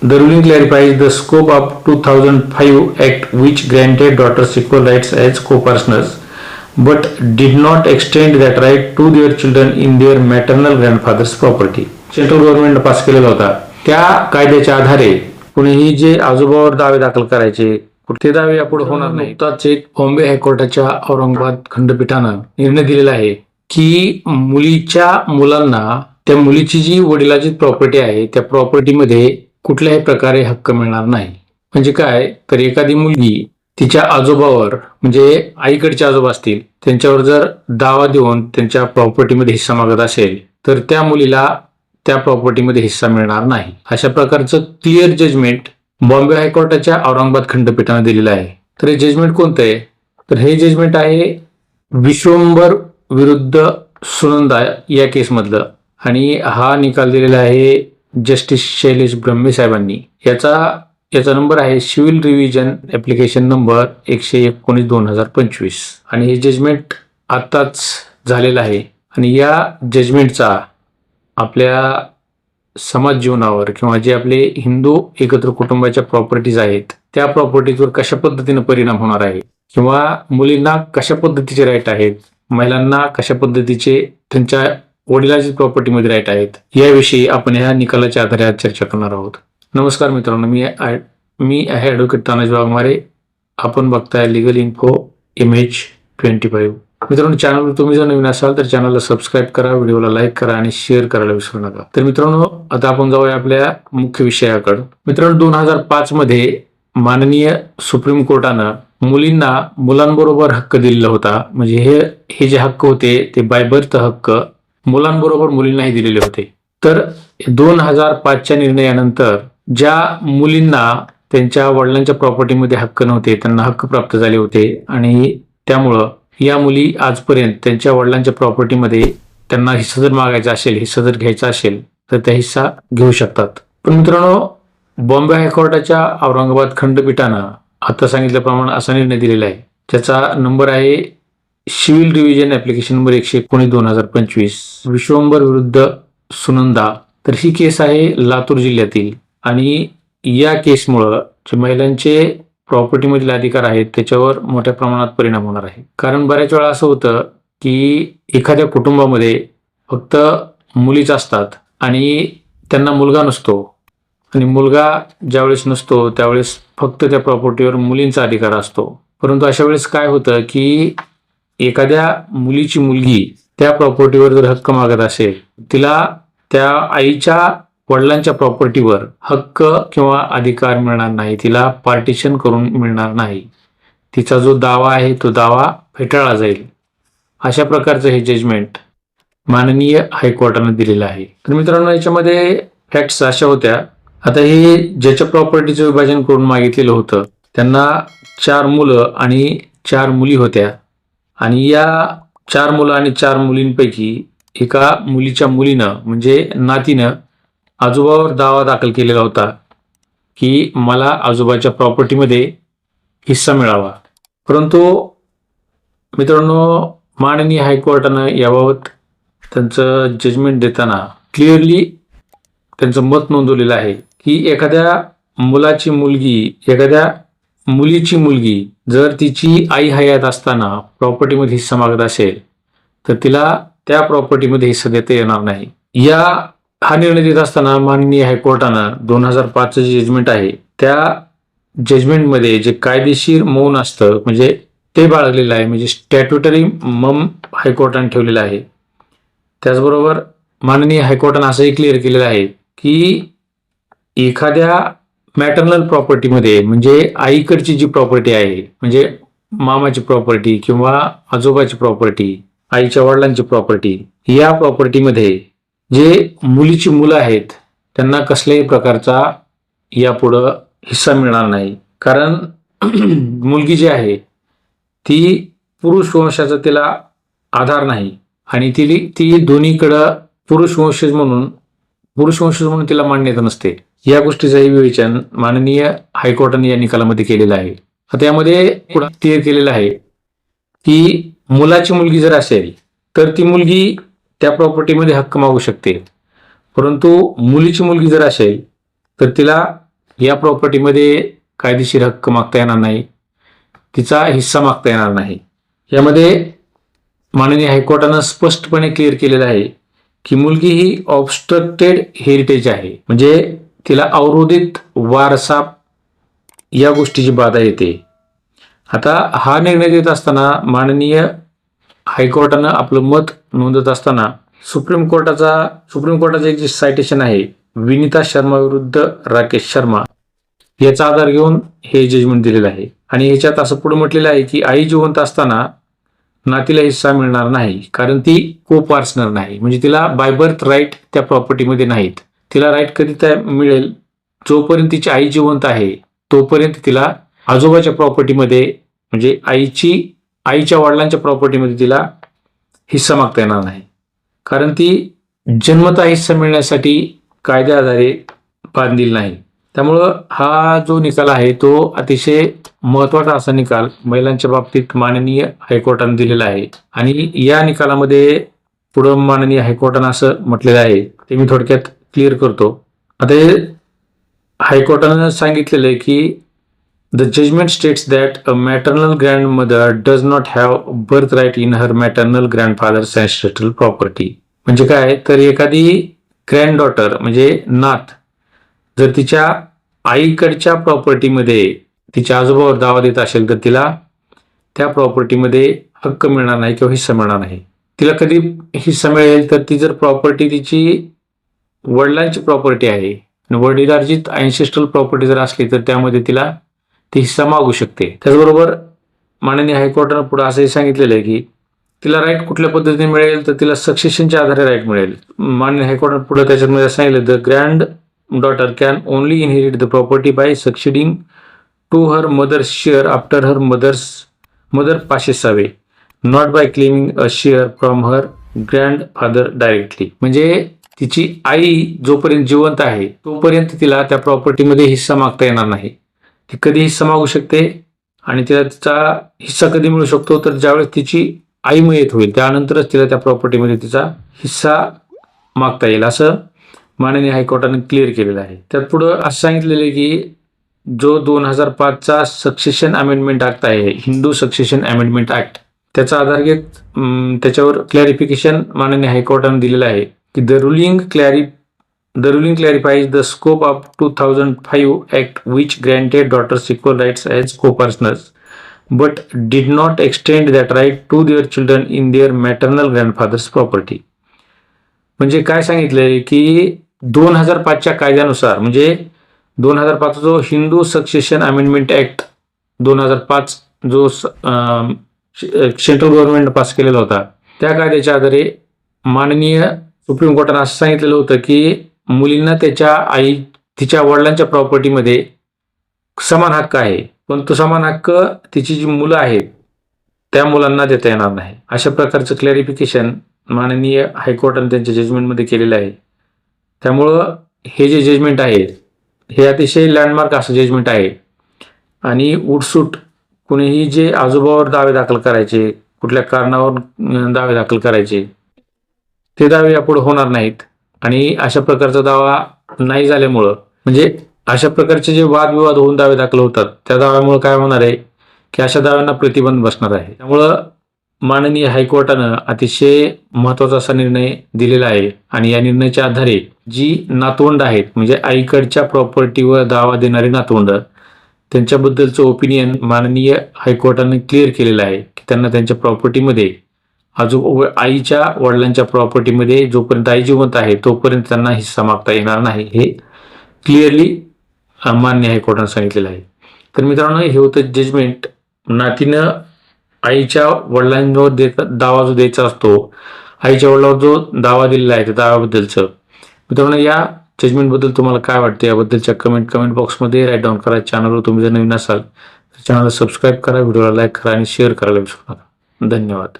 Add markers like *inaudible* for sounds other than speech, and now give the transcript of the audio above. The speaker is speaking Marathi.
The ruling clarifies the scope of 2005 Act which granted daughters equal rights as co-partners but did not extend that right to their children in their maternal grandfather's property. Central government pass केलेला होता त्या कायद्याच्या आधारे कुणीही जे आजोबावर दावे दाखल करायचे ते दावे यापुढे होणार नाही नुकताच एक बॉम्बे हायकोर्टाच्या औरंगाबाद खंडपीठानं निर्णय दिलेला आहे की मुलीच्या मुलांना त्या मुलीची जी वडिलाची प्रॉपर्टी आहे त्या प्रॉपर्टीमध्ये कुठल्याही प्रकारे हक्क मिळणार नाही. म्हणजे काय? तर एखादी मुलगी तिच्या आजोबावर म्हणजे आईकडचे आजोबा असतील त्यांच्यावर जर दावा देऊन त्यांच्या प्रॉपर्टीमध्ये हिस्सा मागत असेल तर त्या मुलीला त्या प्रॉपर्टीमध्ये हिस्सा मिळणार नाही. अशा प्रकारचं क्लिअर जजमेंट बॉम्बे हायकोर्टाच्या औरंगाबाद खंडपीठाने दिलेलं आहे. तर हे जजमेंट कोणतं आहे? तर हे जजमेंट आहे विश्वंभर विरुद्ध सुनंदा या केसमधलं आणि हा निकाल दिलेला आहे जस्टिस शैलेश ब्रह्मे साहेबांनी. याचा याचा नंबर आहे सिव्हिल रिव्हिजन ऍप्लिकेशन नंबर एकशे एकोणीस दोन हजार पंचवीस. आणि हे जजमेंट आत्ताच झालेलं आहे. आणि या जजमेंटचा आपल्या समाज जीवनावर किंवा जे आपले हिंदू एकत्र कुटुंबाच्या प्रॉपर्टीज आहेत त्या प्रॉपर्टीजवर कशा पद्धतीने परिणाम होणार आहे? किंवा मुलींना कशा पद्धतीचे राईट आहेत? महिलांना कशा पद्धतीचे त्यांच्या वडिलांची प्रॉपर्टीमध्ये राईट आहेत. याविषयी आपण ह्या निकालाच्या आधारे आज चर्चा करणार आहोत. नमस्कार मित्रांनो मी आहे- मी आहे ॲडव्होकेट तानाजी वाघमारे. आपण बघताय legal info image twenty five मित्रांनो चॅनलवर तुम्ही जर नवीन असाल तर चॅनलला सबस्क्राईब करा व्हिडिओला लाईक करा आणि शेअर करायला विसरू नका. तर मित्रांनो आता आपण जाऊया आपल्या मुख्य विषयाकडे मित्रांनो दोन हजार पाच मध्ये माननीय सुप्रीम कोर्टानं मुलींना मुलांबरोबर हक्क दिलेला होता. म्हणजे हे हे जे हक्क होते ते बाय बर्थ हक्क मुलांबरोबर मुलींनाही दिलेले होते. तर दोन हजार पाचच्या निर्णयानंतर ज्या मुलींना त्यांच्या वडिलांच्या प्रॉपर्टीमध्ये हक्क नव्हते त्यांना हक्क प्राप्त झाले होते आणि त्यामुळं या मुली आजपर्यंत त्यांच्या वडिलांच्या प्रॉपर्टीमध्ये त्यांना हिस्सा जर मागायचा असेल हिस्सा जर घ्यायचा असेल तर त्या हिस्सा घेऊ शकतात. पण मित्रांनो बॉम्बे हायकोर्टाच्या औरंगाबाद खंडपीठानं आता सांगितल्याप्रमाणे असा निर्णय दिलेला आहे. त्याचा नंबर आहे सिव्हिल डिव्हिजन ऍप्लिकेशन नंबर एकशे एकोणीस दोन हजार पंचवीस. विश्वंभर विरुद्ध सुनंदा. तर ही केस आहे लातूर जिल्ह्यातील. आणि या केसमुळं जे महिलांचे प्रॉपर्टीमधील अधिकार आहेत त्याच्यावर मोठ्या प्रमाणात परिणाम होणार आहे. कारण बऱ्याच वेळा असं होतं की एखाद्या कुटुंबामध्ये फक्त मुलीच असतात आणि त्यांना मुलगा नसतो. आणि मुलगा ज्यावेळेस नसतो त्यावेळेस फक्त त्या प्रॉपर्टीवर मुलींचा अधिकार असतो. परंतु अशा वेळेस काय होतं की एखाद्या मुलीची मुलगी त्या प्रॉपर्टीवर जर हक्क मागत असेल तिला त्या आईच्या वडिलांच्या प्रॉपर्टीवर हक्क किंवा अधिकार मिळणार नाही. तिला पार्टिशन करून मिळणार नाही. तिचा जो दावा आहे तो दावा फेटाळला जाईल. अशा प्रकारचं हे जजमेंट माननीय हायकोर्टानं दिलेलं आहे. तर मित्रांनो याच्यामध्ये फॅक्ट्स अशा होत्या. आता हे ज्याच्या प्रॉपर्टीचं विभाजन करून मागितलेलं होतं त्यांना चार मुलं आणि चार मुली होत्या. आणि या चार मुलं आणि चार मुलींपैकी एका मुलीच्या मुलीनं म्हणजे नातीनं आजोबावर दावा दाखल केलेला होता की मला आजोबाच्या प्रॉपर्टीमध्ये हिस्सा मिळावा. परंतु मित्रांनो माननीय हायकोर्टानं याबाबत त्यांचं जजमेंट देताना क्लिअरली त्यांचं मत नोंदवलेलं आहे की एखाद्या मुलाची मुलगी एखाद्या मुलीची मुलगी जर तिची आई हयात असताना प्रॉपर्टीमध्ये हिस्सा मागत असेल तर तिला त्या प्रॉपर्टीमध्ये हिस्सा देता येणार नाही. या हा निर्णय देत असताना माननीय हायकोर्टानं दोन हजार पाचचं जे जजमेंट आहे त्या जजमेंटमध्ये जे कायदेशीर मौन असतं म्हणजे ते बाळगलेलं आहे म्हणजे स्टॅट्युटरी मम हायकोर्टाने ठेवलेलं आहे. त्याचबरोबर माननीय हायकोर्टानं असंही क्लिअर केलेलं आहे की एखाद्या मॅटर्नल प्रॉपर्टीमध्ये म्हणजे आईकडची जी प्रॉपर्टी आहे म्हणजे मामाची प्रॉपर्टी किंवा आजोबाची प्रॉपर्टी आईच्या वडिलांची प्रॉपर्टी या प्रॉपर्टीमध्ये जे मुलीची मुलं आहेत त्यांना कसल्याही प्रकारचा यापुढं हिस्सा मिळणार नाही. कारण *clears throat* मुलगी जी आहे ती पुरुष वंशाचा तिला आधार नाही. आणि ती ती दोन्हीकडं पुरुष वंशज म्हणून पुरुष वंशज म्हणून तिला मान्यता नसते. या गोष्टीचाही विवेचन माननीय हायकोर्टाने या निकालामध्ये केलेलं आहे. त्यामध्ये पुढे क्लिअर केलेलं आहे की मुलाची मुलगी जर असेल तर ती मुलगी त्या प्रॉपर्टीमध्ये हक्क मागू शकते. परंतु मुलीची मुलगी जर असेल तर तिला या प्रॉपर्टीमध्ये कायदेशीर हक्क मागता येणार नाही. तिचा हिस्सा मागता येणार नाही. यामध्ये माननीय हायकोर्टानं स्पष्टपणे क्लिअर केलेलं आहे की मुलगी ही ऑबस्ट्रक्टेड हेरिटेज आहे. म्हणजे तिला अवरोधित वारसा या गोष्टीची बाधा येते. आता हा निर्णय देत असताना माननीय हायकोर्टानं आपलं मत नोंदवत असताना सुप्रीम कोर्टाचा सुप्रीम कोर्टाचं एक जे सायटेशन आहे विनिता शर्मा विरुद्ध राकेश शर्मा. याचा आधार घेऊन हे जजमेंट दिलेलं आहे. आणि ह्याच्यात असं पुढे म्हटलेलं आहे की आई जिवंत असताना नातीला हिस्सा मिळणार नाही कारण ती को पार्सनर नाही. म्हणजे तिला बाय बर्थ राईट त्या प्रॉपर्टीमध्ये नाहीत. तिला राईट कधी मिळेल. जोपर्यंत तिची आई जिवंत आहे तोपर्यंत तिला आजोबाच्या प्रॉपर्टीमध्ये म्हणजे आईची आईच्या वडिलांच्या प्रॉपर्टीमध्ये तिला हिस्सा मागता येणार नाही. कारण ती जन्मता हिस्सा मिळण्यासाठी कायद्याआधारे बांधील नाही. त्यामुळं हा जो निकाल आहे तो अतिशय महत्त्वाचा असा निकाल महिलांच्या बाबतीत माननीय हायकोर्टाने दिलेला आहे. आणि या निकालामध्ये पुढं माननीय हायकोर्टानं असं म्हटलेलं आहे. ते मी थोडक्यात क्लिअर करतो. आता हे हायकोर्टानं सांगितलेलं आहे की the judgement states that a maternal grandmother does not have birth right in her maternal grandfather's ancestral property म्हणजे काय? तर एखादी ग्रँड डॉटर म्हणजे नात जर तिच्या आईकडच्या प्रॉपर्टीमध्ये तिच्या आजोबावर दावा देत असेल तर तिला त्या प्रॉपर्टीमध्ये हक्क मिळणार नाही किंवा हिस्सा मिळणार नाही. तिला कधी हिस्सा मिळेल तर ती जर प्रॉपर्टी तिची वडिलांची प्रॉपर्टी आहे. आणि वडिलार्जित अँसेस्ट्रल प्रॉपर्टी जर असली तर त्यामध्ये तिला ती हिस्सा मागू शकते. त्याचबरोबर माननीय हायकोर्टानं पुढे असंही सांगितलेलं आहे की तिला राईट कुठल्या पद्धतीने मिळेल तर तिला सक्सेशनच्या आधारे राईट मिळेल. माननीय हायकोर्टानं पुढे त्याच्यामध्ये सांगितलं the granddaughter can only only the property by by to her mother's share after her mother's mother mother passes not by claiming a share from her grandfather directly म्हणजे तिची आई जोपर्यंत जिवंत आहे तोपर्यंत तिला त्या प्रॉपर्टीमध्ये हिस्सा मागता येणार नाही. ती कधी हिस्सा मागू शकते आणि तिला तिचा हिस्सा कधी मिळू शकतो तर ज्यावेळेस तिची आई मयत होईल त्यानंतरच तिला त्या प्रॉपर्टीमध्ये तिचा हिस्सा मागता येईल असं माननीय हायकोर्टाने क्लिअर केलेलं आहे. त्यात पुढं असं सांगितलेलं आहे की जो दोन हजार पाचचा सक्सेशन अमेंडमेंट ऍक्ट आहे हिंदू सक्सेशन अमेंडमेंट ऍक्ट त्याचा आधार घेत त्याच्यावर क्लॅरिफिकेशन माननीय हायकोर्टाने दिलेलं आहे. की the ruling clarifies the ruling clarifies the scope of two thousand five act which granted daughters equal rights as coparceners but did not extend that right to their children in their maternal grandfather's property म्हणजे काय सांगितलंय की दोन हजार पाचच्या कायद्यानुसार म्हणजे दोन हजार पाच जो हिंदू सक्सेशन अमेंडमेंट ऍक्ट दोन हजार पाच जो सेंट्रल गव्हर्नमेंट पास केलेला होता त्या कायद्याच्या आधारे माननीय सुप्रीम कोर्टानं असं सांगितलेलं होतं की मुलींना त्याच्या आई तिच्या वडिलांच्या प्रॉपर्टीमध्ये समान हक्क आहे. पण तो समान हक्क तिची जी मुलं आहेत त्या मुलांना देता येणार नाही. अशा प्रकारचं क्लॅरिफिकेशन माननीय हायकोर्टाने त्यांच्या जजमेंटमध्ये केलेलं आहे. त्यामुळं हे जे जजमेंट आहे हे अतिशय लँडमार्क असं जजमेंट आहे. आणि उठसूट कुणीही जे आजोबावर दावे दाखल करायचे कुठल्या कारणावर दावे दाखल करायचे ते दावे यापुढे होणार नाहीत. आणि अशा प्रकारचा दावा नाही झाल्यामुळं म्हणजे अशा प्रकारचे जे वादविवाद होऊन दावे दाखल होतात त्या दाव्यामुळे काय होणार आहे? की अशा दाव्यांना प्रतिबंध बसणार आहे. त्यामुळं माननीय हायकोर्टानं अतिशय महत्त्वाचा असा निर्णय दिलेला आहे. आणि या निर्णयाच्या आधारे जी नातवंड आहेत म्हणजे आईकडच्या प्रॉपर्टीवर दावा देणारी नातवंड त्यांच्याबद्दलचं ओपिनियन माननीय हायकोर्टाने क्लिअर केलेलं आहे. की त्यांना त्यांच्या प्रॉपर्टीमध्ये आजो आईच्या वडिलांच्या प्रॉपर्टीमध्ये जोपर्यंत आई जिवंत आहे तोपर्यंत त्यांना हिस्सा मागता येणार नाही. हे क्लिअरली मान्य हायकोर्टानं सांगितलेलं आहे. तर मित्रांनो हे होतं जजमेंट नातीनं आईच्या वडिलांवर देता दावा जो द्यायचा असतो आईच्या वडिलावर जो दावा दिलेला आहे त्या दाव्याबद्दलचं. मित्रांनो या जजमेंटबद्दल तुम्हाला काय वाटतं? याबद्दलच्या कमेंट कमेंट बॉक्समध्ये राईट डाऊन करा. चॅनलवर तुम्ही जर नवीन असाल तर चॅनलला सबस्क्राईब करा व्हिडिओला लाईक करा आणि शेअर करायला विसरू नका. धन्यवाद.